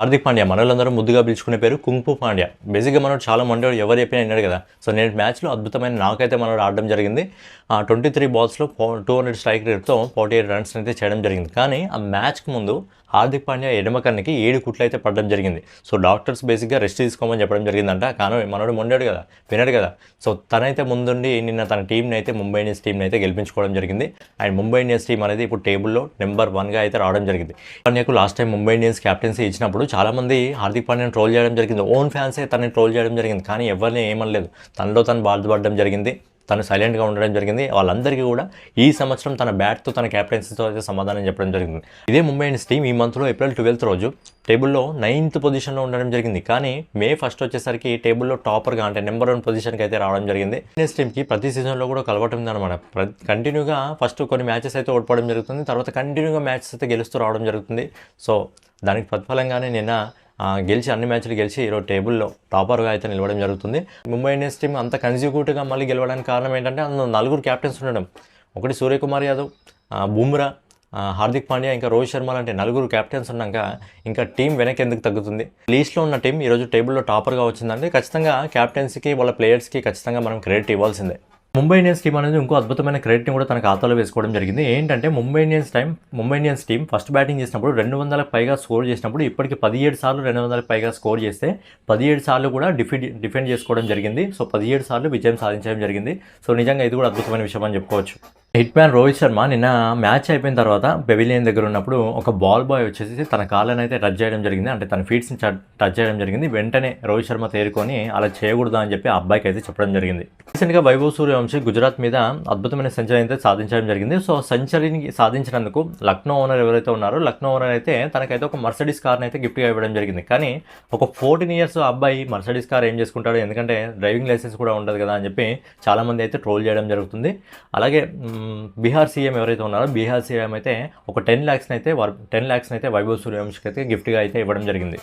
హార్దిక్ పాండ్యా మనలందరూ ముద్దుగా పిలుచుకునే పేరు కుంగ్పు పాండ్యా. బేసిక్గా మనోడు చాలా మండేవాడు ఎవరు చెప్పినా విన్నాడు కదా. సో నేను మ్యాచ్లో అద్భుతమైన నాకైతే మనోడు ఆడడం జరిగింది. ట్వంటీ త్రీ బాల్స్లో టూ హండ్రెడ్ స్ట్రైక్ రేట్తో ఫార్టీ ఎయిట్ రన్స్ అయితే చేయడం జరిగింది. కానీ ఆ మ్యాచ్కి ముందు హార్దిక్ పాండ్యా ఎడమ కన్నుకి ఏడు కుట్లు అయితే పడడం జరిగింది. సో డాక్టర్స్ బేసిక్గా రెస్ట్ తీసుకోమని చెప్పడం జరిగిందంట. కానీ మనోడు మొండాడు కదా వినాడు కదా. సో తనైతే ముందుండి నిన్న తన టీంని అయితే ముంబై ఇండియన్స్ టీంని అయితే గెలిపించుకోవడం జరిగింది. అండ్ ముంబై ఇండియన్స్ టీం అనేది ఇప్పుడు టేబుల్లో నెంబర్ వన్గా అయితే రావడం జరిగింది. పాండ్యాకు last time Mumbai Indians captaincy ఇచ్చినప్పుడు చాలామంది హార్దిక్ పాండ్యాని ట్రోల్ చేయడం జరిగింది. ఓన్ ఫ్యాన్సే తనని ట్రోల్ చేయడం జరిగింది. కానీ ఎవరిని ఏమనలేదు. తనలో తను బాధపడడం జరిగింది. తను సైలెంట్గా ఉండడం జరిగింది. వాళ్ళందరికీ కూడా ఈ సంవత్సరం తన బ్యాట్తో తన క్యాప్టెన్సీతో అయితే సమాధానం చెప్పడం జరిగింది. ఇదే ముంబై ఇండియన్స్ టీం ఈ మంత్లో ఏప్రిల్ ట్వెల్త్ రోజు టేబుల్లో నైన్త్ పొజిషన్లో ఉండడం జరిగింది. కానీ మే ఫస్ట్ వచ్చేసరికి టేబుల్లో టాపర్గా అంటే నెంబర్ వన్ పొజిషన్కి అయితే రావడం జరిగింది. ఇండియన్స్ టీంకి ప్రతి సీజన్లో కూడా కలవటం ఉందన్నమాట. కంటిన్యూగా ఫస్ట్ కొన్ని మ్యాచెస్ అయితే ఓడిపోవడం జరుగుతుంది. తర్వాత కంటిన్యూగా మ్యాచెస్ అయితే గెలుస్తూ రావడం జరుగుతుంది. సో దానికి ప్రతిఫలంగానే నిన్న గెలిచి అన్ని మ్యాచ్లు గెలిచి ఈరోజు టేబుల్లో టాపర్గా అయితే నిలవడం జరుగుతుంది. ముంబై ఇండియన్స్ టీం అంత కన్జ్యూటివ్గా మళ్ళీ గెలవడానికి కారణం ఏంటంటే అందులో నలుగురు క్యాప్టెన్స్ ఉండడం. ఒకటి సూర్యకుమార్ యాదవ్ బుమ్రా హార్దిక్ పాండ్యా ఇంకా రోహిత్ శర్మ లాంటి నలుగురు క్యాప్టెన్స్ ఉన్నాక ఇంకా టీం వెనక్కి ఎందుకు తగ్గుతుంది? లీస్ట్లో ఉన్న టీం ఈరోజు టేబుల్లో టాపర్గా వచ్చిందంటే ఖచ్చితంగా క్యాప్టెన్సీకి వాళ్ళ ప్లేయర్స్కి ఖచ్చితంగా మనం క్రెడిట్ ఇవ్వాల్సిందే. ముంబై ఇండియన్స్ టీం అనేది ఇంకో అద్భుతమైన క్రెడిట్ని కూడా తన ఖాతాలో వేసుకోవడం జరిగింది. ఏంటంటే Mumbai Indians time Mumbai Indians team first batting చేసినప్పుడు రెండు వందలకు పైగా స్కోర్ చేసినప్పుడు ఇప్పటికి పదిహేడు సార్లు రెండు వందలకు పైగా స్కోర్ చేస్తే పదిహేడు సార్లు కూడా డిఫెండ్ డిఫెండ్ చేసుకోవడం జరిగింది. సో పదిహేడు సార్లు విజయం సాధించడం జరిగింది. సో నిజంగా ఇది కూడా అద్భుతమైన విషయం అని చెప్పుకోవచ్చు. హిట్ మ్యాన్ రోహిత్ శర్మ నిన్న మ్యాచ్ అయిపోయిన తర్వాత పెవిలియన్ దగ్గర ఉన్నప్పుడు ఒక బాల్ బాయ్ వచ్చేసి తన కాళ్ళని అయితే టచ్ చేయడం జరిగింది. అంటే తన ఫీట్స్ని టచ్ చేయడం జరిగింది. వెంటనే రోహిత్ శర్మ తేరుకొని అలా చేయకూడదు అని చెప్పి ఆ అబ్బాయికి అయితే చెప్పడం జరిగింది. రీసెంట్గా వైభవ్ సూర్యవంశీ గుజరాత్ మీద అద్భుతమైన సెంచరీ అయితే సాధించడం జరిగింది. సో సెంచరీని సాధించినందుకు లక్నో ఓనర్ ఎవరైతే ఉన్నారో లక్నో ఓనర్ అయితే తనకైతే ఒక మర్సడీస్ కార్ని అయితే గిఫ్ట్గా ఇవ్వడం జరిగింది. కానీ ఒక ఫోర్టీన్ ఇయర్స్ అబ్బాయి మర్సడీస్ కార్ ఏం చేసుకుంటాడు ఎందుకంటే డ్రైవింగ్ లైసెన్స్ కూడా ఉండదు కదా అని చెప్పి చాలామంది అయితే ట్రోల్ చేయడం జరుగుతుంది. అలాగే బీహార్ సీఎం ఎవరైతే ఉన్నారో బీహార్ సీఎం అయితే ఒక టెన్ ల్యాక్స్ని అయితే టెన్ ల్యాక్స్ని అయితే వైభవ్ సూర్యవంశకి అయితే గిఫ్ట్గా అయితే ఇవ్వడం జరిగింది.